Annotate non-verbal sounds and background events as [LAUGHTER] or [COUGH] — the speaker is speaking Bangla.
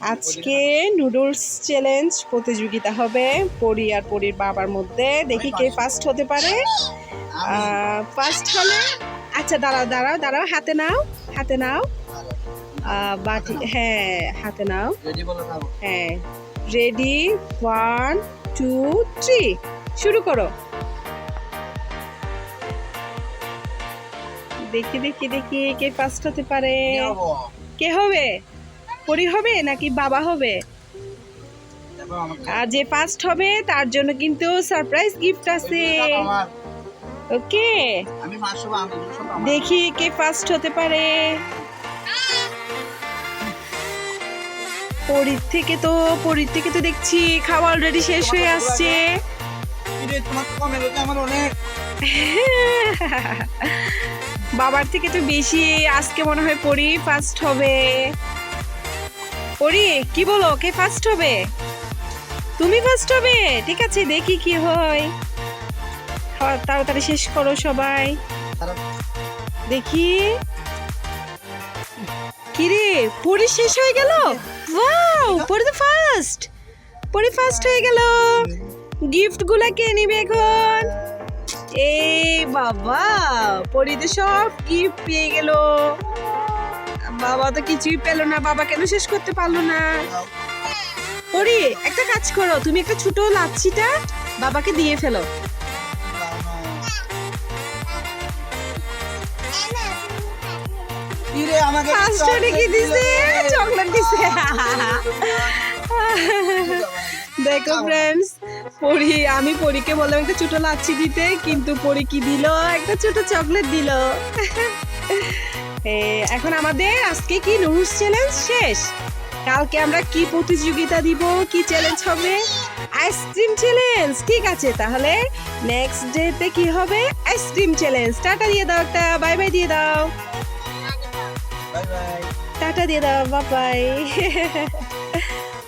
আজকে নুডলস চ্যালেঞ্জ প্রতিযোগিতা হবে পরি আর পরির বাবার মধ্যে। দেখি কে ফার্স্ট হতে পারে। ফার্স্ট হলে আচ্ছা দাঁড়াও দাঁড়াও দাঁড়াও হাতে নাও হাতে নাও। বাটি হ্যাঁ হাতে নাও। হ্যাঁ। রেডি ওয়ান টু থ্রি শুরু করো। দেখি দেখি দেখি কে ফার্স্ট হতে পারে। কে হবে? পরি হবে নাকি বাবা হবে? আর যে ফার্স্ট হবে, তার জন্য কিন্তু সারপ্রাইজ গিফট আছে। ওকে দেখি কে ফার্স্ট হতে পারে। পরীর থেকে তো, পরীর থেকে তো দেখছি খাওয়া অলরেডি শেষ হয়ে আসছে। বাবার থেকে তো বেশি, আজকে মনে হয় পরি ফার্স্ট হবে। পরি কি বলো, কে ফার্স্ট হবে? তুমি ফার্স্ট হবে? ঠিক আছে, দেখি কি হয়। তাড়াতাড়ি শেষ করো সবাই। দেখি। কিরে, পরি শেষ হয়ে গেল? ওয়াও পরি তো ফার্স্ট পরি ফার্স্ট হয়ে গেল। গিফটগুলা কে নিবে এখন? এই বাবা, পরিতে সব গিফট পেয়ে গেল। বাবা তো কিছুই পেল না বাবা কেন শেষ করতে পারল না? পরি একটা কাজ করো তুমি একটা ছোট লাচ্ছিটা বাবাকে দিয়ে ফেলো। আমাকে কি দিছে চকলেট দিছে। দেখো ফ্রেন্ডস পরি আমি পরীকে বললাম একটা ছোট লাচ্ছি দিতে কিন্তু পরি কি দিল? একটা ছোট চকলেট দিল। এখন আমাদের আজকে কি নিউজ চ্যালেঞ্জ শেষ। কালকে আমরা কি প্রতিযোগিতা দিব কি চ্যালেঞ্জ হবে? আইসক্রিম চ্যালেঞ্জ ঠিক আছে তাহলে নেক্সট ডেতে কি হবে? আইসক্রিম চ্যালেঞ্জ টাটা দিয়ে দাও একটা বাই বাই দিয়ে দাও। বাই বাই টাটা দিয়ে দাও বাবাই [LAUGHS]